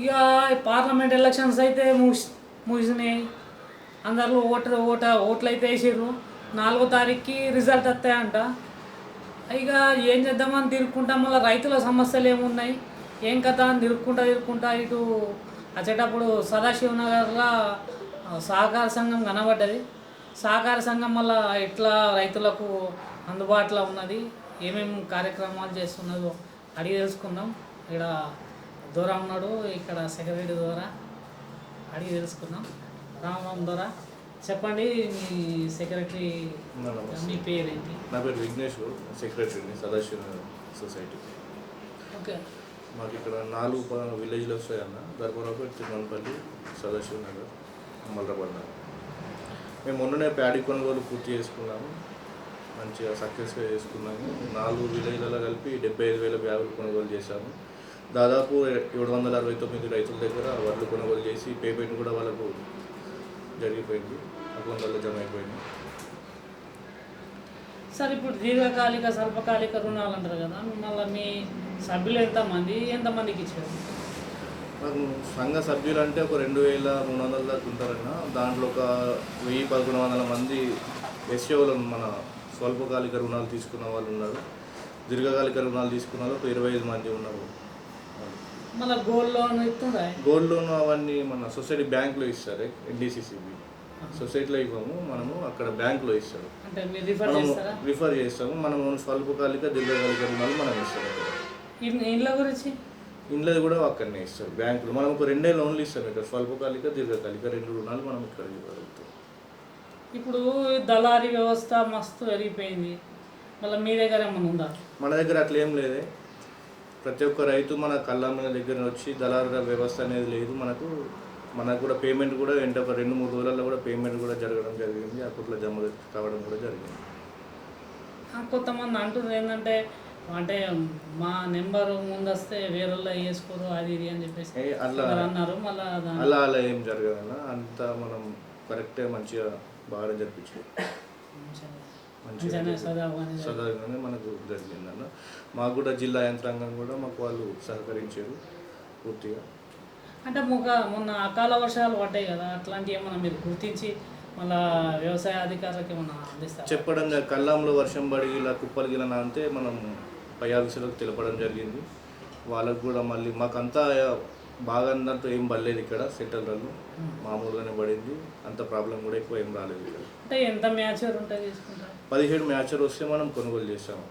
ఇక parliament elections అయితే ముగిసి ముగిసినాయి. అందరూ ఓటర్ ఓట ఓట్లు అయితే వేసారు నాలుగో తారీఖుకి రిజల్ట్ వస్తాయంట. ఇక ఏం చేద్దామని తిరుక్కుంటా మళ్ళీ రైతుల సమస్యలు ఏమున్నాయి? ఏం కథ అని తిరుక్కుంటా తిరుక్కుంటా ఇటు వచ్చేటప్పుడు సదాశివనగర్లో ఆ, సహకార సంఘం కనబడ్డది. సహకార సంఘం వల్ల ఎట్లా రైతులకు అందుబాటులో ఉన్నది? ఏమేమి కార్యక్రమాలు చేస్తున్నదో అడిగి తెలుసుకుందాం. ఇక్కడ దూరం ఉన్నాడు ఇక్కడ సెక్రటరీ ద్వారా అడిగి తెలుసుకుందాం. రామ్ రామ్ ద్వారా చెప్పండి మీ సెక్రటరీ. మీ పేరేంటి? నా పేరు విఘ్నేష్ సెక్రటరీని సదాశివ సొసైటీ. ఓకే. మాకు ఇక్కడ నాలుగు విలేజ్లు వస్తాయన్న. ధర్మరావుపేట తిరుమలపల్లి సదాశివ నగర్ మల్రాబాద్ నగర్. మేము మొన్ననే ప్యాడీ కొనుగోలు పూర్తి చేసుకున్నాము. మంచిగా సక్సెస్గా చేసుకున్నాము. నాలుగు విలేజ్లలో కలిపి డెబ్బై ఐదు వేల బ్యాగులు కొనుగోలు చేశాము. దాదాపు ఏడు వందల అరవై తొమ్మిది రైతుల దగ్గర వడ్లు కొనుగోలు చేసి పేమెంట్ కూడా వాళ్ళకు జరిగిపోయింది. అకౌంట్లలో జమ అయిపోయింది. సార్ ఇప్పుడు దీర్ఘకాలిక స్వల్పకాలిక రుణాలు అంటారు కదా మళ్ళీ మీ సభ్యులు ఎంతమంది ఎంతమందికి ఇచ్చారు? నాకు సంఘ సభ్యులు అంటే ఒక రెండు వేల మూడు వందల దాకా ఉంటారన్న. దాంట్లో ఒక వెయ్యి పదకొండు వందల మంది ఎస్ఏలు మన స్వల్పకాలిక రుణాలు తీసుకున్న వాళ్ళు ఉన్నారు. దీర్ఘకాలిక రుణాలు తీసుకున్న వాళ్ళు ఒక ఇరవై ఐదు మంది ఉన్నారు. మళ్ళీ గోల్డ్ లోన్ ఇస్తుందా గోల్డ్ లోన్ అవన్నీ మన సొసైటీ బ్యాంక్లో ఇస్తారు ఎన్డీసీసీబీ సొసైటీలో ఇవ్వము మనము అక్కడ బ్యాంక్లో ఇస్తారు. అంటే మీరు రిఫర్ మనము చేస్తారా? రిఫర్ చేస్తాము మనము స్వల్పకాలిక దీర్ఘకాలిక రుణాలు మనం ఇస్తాము. ఇన్- ఇండ్ల గురించి? ఇండ్లది కూడా అక్కడనే ఇస్తారు బ్యాంకులు. మనం ఒక రెండే లోన్లు ఇస్తాం ఇక్కడ స్వల్పకాలిక దీర్ఘకాలిక రెండు రుణాలు మనం ఇక్కడ ఇవ్వగలుగుతాం. ఇప్పుడు దళారీ వ్యవస్థ మస్తు పెరిగిపోయింది. మళ్ళీ మీ దగ్గర ఏమైనా ఉందా? మన దగ్గర అట్లా ఏం లేదే. ప్రతి ఒక్క రైతు మన కళ్ళ మన దగ్గర వచ్చి దళారుల వ్యవస్థ అనేది లేదు. మనకు మనకు కూడా పేమెంట్ కూడా వెంట ఒక రెండు మూడు రోజులలో కూడా పేమెంట్ కూడా జరగడం జరిగింది. అప్పట్లో జమ కావడం కూడా జరిగింది. కొంతమంది అంటున్నారు ఏంటంటే అంటే మా నెంబర్ ముందు వస్తే వేరే వేసుకోరు అది ఇది అని చెప్పేసి కొందరు అన్నారు. మళ్ళీ అలా అలా ఏం జరగదన్న. అంతా మనం కరెక్టే మంచిగా బాగా జరిపించాం సదాగానే మనకు జరిగిందన్న మాకు కూడా జిల్లా యంత్రాంగం కూడా మాకు వాళ్ళు సహకరించారు పూర్తిగా. అంటే మొక్క మొన్న అకాల వర్షాలు పడ్డాయి కదా అట్లాంటివి ఏమన్నా మీరు గుర్తించి మళ్ళా వ్యవసాయ అధికారులకు ఏమన్నా అందిస్తారు? చెప్పడం కల్లంలో వర్షం పడి ఇలా కుప్పలు గిల నానితే మనం పై ఆఫీసులకు తెలపడం జరిగింది. వాళ్ళకు కూడా మళ్ళీ మాకంతా బాగా అన్నట్టు ఏం పడలేదు ఇక్కడ సెంటర్లలో మామూలుగానే పడింది. అంత ప్రాబ్లం కూడా ఎక్కువ ఏం రాలేదు ఇక్కడ. అంటే ఎంత మ్యాచర్ పదిహేడు మ్యాచర్ వస్తే మనం కొనుగోలు చేస్తాము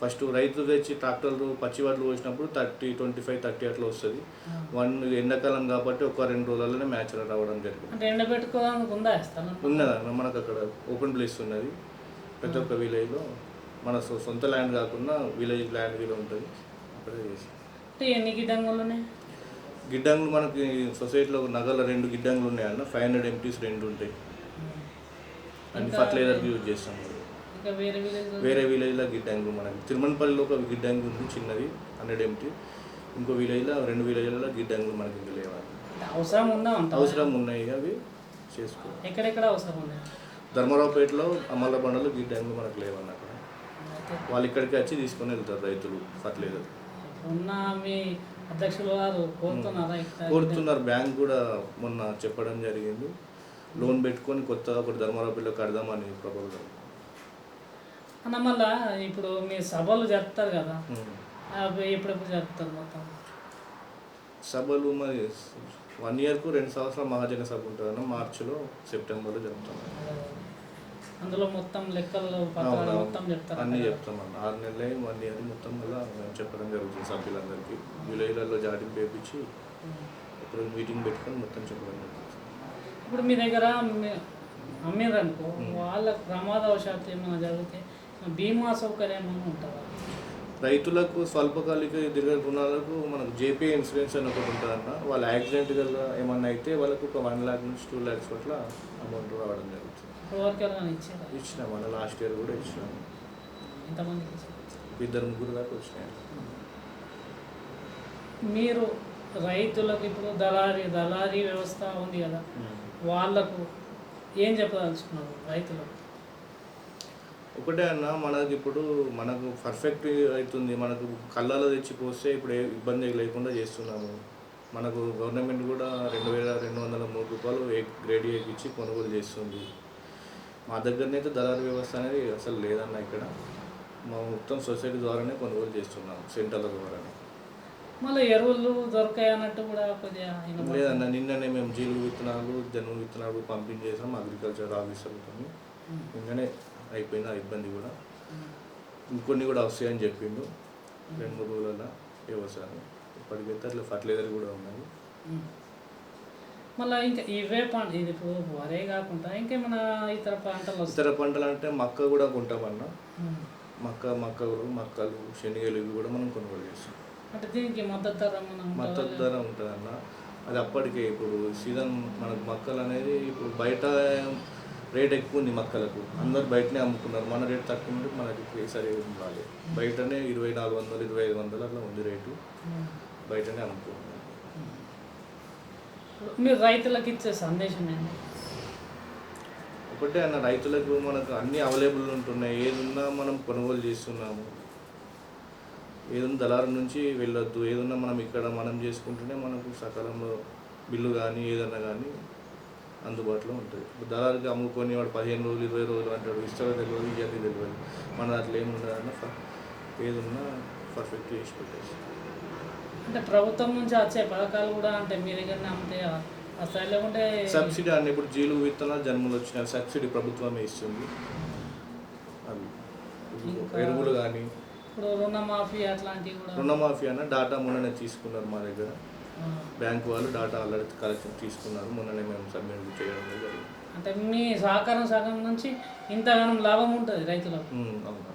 ఫస్ట్ రైతు తెచ్చి ట్రాక్టర్లు పచ్చి వడ్లు పోసినప్పుడు థర్టీ ట్వంటీ ఫైవ్ థర్టీ అట్లా వస్తుంది. వన్ ఎండాకాలం కాబట్టి ఒక రెండు రోజులలోనే మ్యాచర్ రావడం జరిగింది. ఉన్నదన్న మనకు అక్కడ ఓపెన్ ప్లేస్ ఉన్నది. ప్రతి ఒక్క విలేజ్లో. మన సొంత ల్యాండ్ కాకుండా విలేజ్ ల్యాండ్ కూడా ఉంటుంది. అక్కడే చేసి ఎన్ని గిడ్డంగులు ఉన్నాయి గిడ్డంగులు మనకి సొసైటీలో నగల రెండు గిడ్డంగులు ఉన్నాయన్న ఫైవ్ హండ్రెడ్ ఎంటీస్ రెండు ఉంటాయి. అన్ని ఫర్టిలైజర్కి యూజ్ చేస్తాం వేరే విలేజ్ వేరే విలేజ్లో గిడ్డంగులు మనకి. తిరుమలపల్లిలో ఒక గిడ్డంగి ఉంది చిన్నది హండ్రెడ్ ఎంటీ. ఇంకో విలేజ్లో రెండు విలేజ్లలో గిడ్డంగులు మనకి ఇంకా లేవాలి అవసరం ఉందా అవసరం ఉన్నాయి అవి చేసుకో. ఎక్కడెక్కడ అవసరం ఉంది ధర్మరావుపేటలో అమల బండలు గిడ్డంగులు మనకు లేవన్న అక్కడ. వాళ్ళు ఇక్కడికి వచ్చి తీసుకొని వెళ్తారు రైతులు ఫర్టిలైజర్. ఉన్న మీ అధ్యక్షులు వారు కోరుతున్నారా? బ్యాంక్ కూడా మొన్న చెప్పడం జరిగింది. లోన్ పెట్టుకొని కొత్తగా ఒకటి ధర్మరావుపేటలో కడదామని ప్రపోజల్. అన్న మళ్ళా ఇప్పుడు మీ సభలు జరుపుతారు కదా. అవి ఎప్పుడెప్పుడు జరుపుతారు మొత్తం? సభలు మరి వన్ ఇయర్కు రెండు సంవత్సరాలు మహాజన సభ ఉంటుందన్న మార్చిలో సెప్టెంబర్లో జరుపుతాం. అందులో మొత్తం లెక్కలు పత్రాలు. మొత్తం చెప్తారు అన్నీ చెప్తామన్న ఆరు నెలలే వన్ ఇయర్ మొత్తం వల్ల మేము చెప్పడం జరుగుతుంది ఇప్పుడు మీ దగ్గర అమ్మిరనుకో వాళ్ళకు ప్రమాదవశాత్తు ఏమైనా జరిగితే బీమా సౌకర్యం ఏమైనా ఉంటుందా? రైతులకు స్వల్పకాలిక దీర్ఘ రుణాలకు మనకు జేపీ ఇన్సూరెన్స్ అని ఒకటి ఉంటుందన్న. వాళ్ళ యాక్సిడెంట్ గల ఏమన్నా అయితే వాళ్ళకు ఒక వన్ ల్యాక్ నుంచి టూ ల్యాక్స్ పట్ల అమౌంట్ రావడం జరుగుతుంది. ఇచ్చినాం. మన లాస్ట్ ఇయర్ కూడా ఇచ్చినాం. ఎంతమందికి ఇచ్చారు? ఇద్దరు ముగ్గురు దాకా వచ్చినాయి. మీరు రైతులకు ఇప్పుడు దళారీ దళారీ వ్యవస్థ ఉంది కదా. వాళ్ళకు ఏం చెప్పదలుచుకున్నారు రైతులకు? ఒకటే అన్న మనకి ఇప్పుడు మనకు పర్ఫెక్ట్ అవుతుంది. మనకు కళ్ళలో తెచ్చి పోస్తే ఇప్పుడు ఏ ఇబ్బంది లేకుండా చేస్తున్నాము. మనకు గవర్నమెంట్ కూడా రెండు వేల రెండు వందల మూడు రూపాయలు ఏ గ్రేడ్ ఏకి ఇచ్చి కొనుగోలు చేస్తుంది. మా దగ్గరనైతే దళారీ వ్యవస్థ అనేది అసలు లేదన్న ఇక్కడ. మా మొత్తం సొసైటీ ద్వారానే కొనుగోలు చేస్తున్నాము సెంటర్ల ద్వారానే. మళ్ళీ ఎరువులు దొరకాయి అన్నట్టు కూడా కొద్దిగా. లేదన్న నిన్ననే మేము జీలు విత్తనాలు జనుము విత్తనాలు పంపించేసాం అగ్రికల్చర్ ఆఫీసర్లతో. నిన్ననే అయిపోయింది ఆ ఇబ్బంది కూడా. ఇంకొన్ని కూడా వస్తాయని చెప్పిండు. రెండు మూడు రోజుల వ్యవసాయం ఇప్పటికైతే అట్లా ఫర్టిలైజర్ కూడా ఉన్నాయి. మళ్ళీ ఇంకా ఇవే పంట ఇది వరే కాకుండా ఇంకేమైనా ఇతర పంటలు ఇతర పంటలు అంటే మక్క కూడా కొంటామన్నా. మక్క మక్కలు మక్కలు శనగలు ఇవి కూడా మనం కొనుగోలు చేస్తాం. అంటే దీనికి మద్దతు ధర మద్దతు ధర ఉంటుందన్న. అది అప్పటికే ఇప్పుడు సీజన్ మనకు మక్కలు అనేది ఇప్పుడు బయట రేట్ ఎక్కువ ఉంది మక్కలకు. అందరు బయటనే అమ్ముకున్నారు మన రేట్ తక్కువ ఉంటే మనకి సరే రాలేదు బయటనే ఇరవై నాలుగు వందలు ఇరవై ఐదు వందలు అట్లా ఉంది రేటు. బయటనే అమ్ముకున్నాం ఇప్పుడు మీరు రైతులకు ఇచ్చే సందేశం ఏంటి? ఒకటే అన్న రైతులకు మనకు అన్ని అవైలబుల్ ఉంటున్నాయి. ఏదున్నా మనం కొనుగోలు చేస్తున్నాము. ఏదన్నా దళారు నుంచి వెళ్ళొద్దు. ఏదన్నా మనం ఇక్కడ మనం చేసుకుంటేనే మనకు సకాలంలో బిల్లు కానీ ఏదన్నా కానీ అందుబాటులో ఉంటుంది. దళారుకి అమ్ముకొని వాడు పదిహేను రోజులు ఇరవై రోజులు అంటాడు ఇస్తాడో తెలియదు ఇవన్నీ తెలియదు మన అట్లా ఏమి ఉండదన్న ఫ- ఏదున్నా పర్ఫెక్ట్ చేసి పెట్టేసి అంటే ప్రభుత్వం నుంచి వచ్చే పథకాలు కూడా అంటే మీ దగ్గరనే అమ్మితే సబ్సిడీ అన్న ఇప్పుడు జీలు విత్తనాలు జన్మలు వచ్చిన సబ్సిడీ ప్రభుత్వమే ఇస్తుంది. అవి. ఎరువులు కానీ ఇప్పుడు రుణమాఫీ అట్లాంటివి కూడా రుణమాఫీ అన్న డాటా మొన్ననే తీసుకున్నారు మా దగ్గర. బ్యాంక్ వాళ్ళు డాటా ఆల్రెడీ కలెక్షన్ తీసుకున్నారు. మొన్ననే మేము సబ్మిట్ చేయడం జరిగింది. అంటే మీ సహకారం సగం నుంచి ఇంతగానం లాభం ఉంటుంది రైతులకు. అవునా.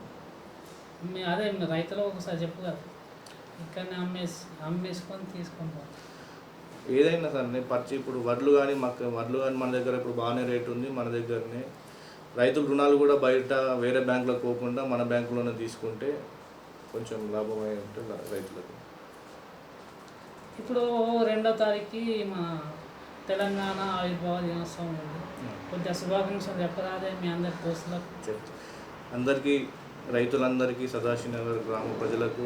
మీ అదే మీ రైతులకు ఒకసారి చెప్పు కదా. ఇక్కడనే అమ్మేసి అమ్మేసుకొని తీసుకొని పోతాం ఏదైనా సరే పచ్చి ఇప్పుడు వడ్లు కానీ మాకు వడ్లు కానీ మన దగ్గర ఇప్పుడు బాగానే రేట్ ఉంది. మన దగ్గరనే రైతుల రుణాలు కూడా బయట వేరే బ్యాంకులకు పోకుండా మన బ్యాంకులోనే తీసుకుంటే కొంచెం లాభమై ఉంటుంది రైతులకు. ఇప్పుడు రెండో తారీఖుకి మన తెలంగాణ ఆవిర్భావ దినోత్సవం ఉంది. కొంచెం శుభాకాంక్షలు చెప్పరాదే మీ అందరి దోస్తులకు అందరికీ రైతులందరికీ సదాశివనగర్ గ్రామ ప్రజలకు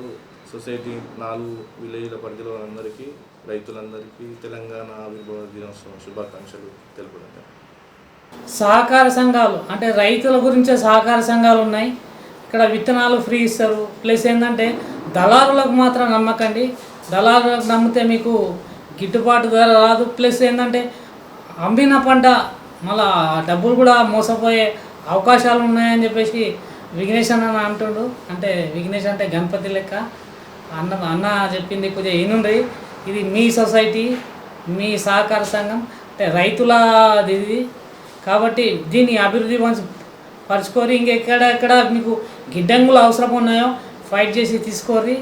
సొసైటీ నాలుగు విలేజ్ల పరిధిలో అందరికీ రైతులందరికీ తెలంగాణ ఆవిర్భావ దినోత్సవం శుభాకాంక్షలు తెలుపడం సహకార సంఘాలు అంటే రైతుల గురించే సహకార సంఘాలు ఉన్నాయి. ఇక్కడ విత్తనాలు ఫ్రీ ఇస్తారు. ప్లస్ ఏంటంటే దళారులకు మాత్రం నమ్మకండి. దళారులకు నమ్మితే మీకు గిట్టుబాటు ధర రాదు. ప్లస్ ఏంటంటే అమ్మిన పంట మళ్ళా డబ్బులు కూడా మోసపోయే అవకాశాలు ఉన్నాయని చెప్పేసి విఘ్నేష్ అన్న అంటుండు. అంటే విఘ్నేష్ అంటే గణపతి లెక్క. అన్న అన్న చెప్పింది కొద్దిగా ఏనుండ్రి ఇది మీ సొసైటీ మీ సహకార సంఘం. అంటే రైతులది ఇది. కాబట్టి దీన్ని అభివృద్ధి పంచ- పరచుకోరి ఇంకెక్కడెక్కడ మీకు గిడ్డంగులు అవసరం ఉన్నాయో ఫైట్ చేసి తీసుకోరి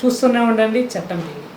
చూస్తూనే ఉండండి చట్టం టీవీ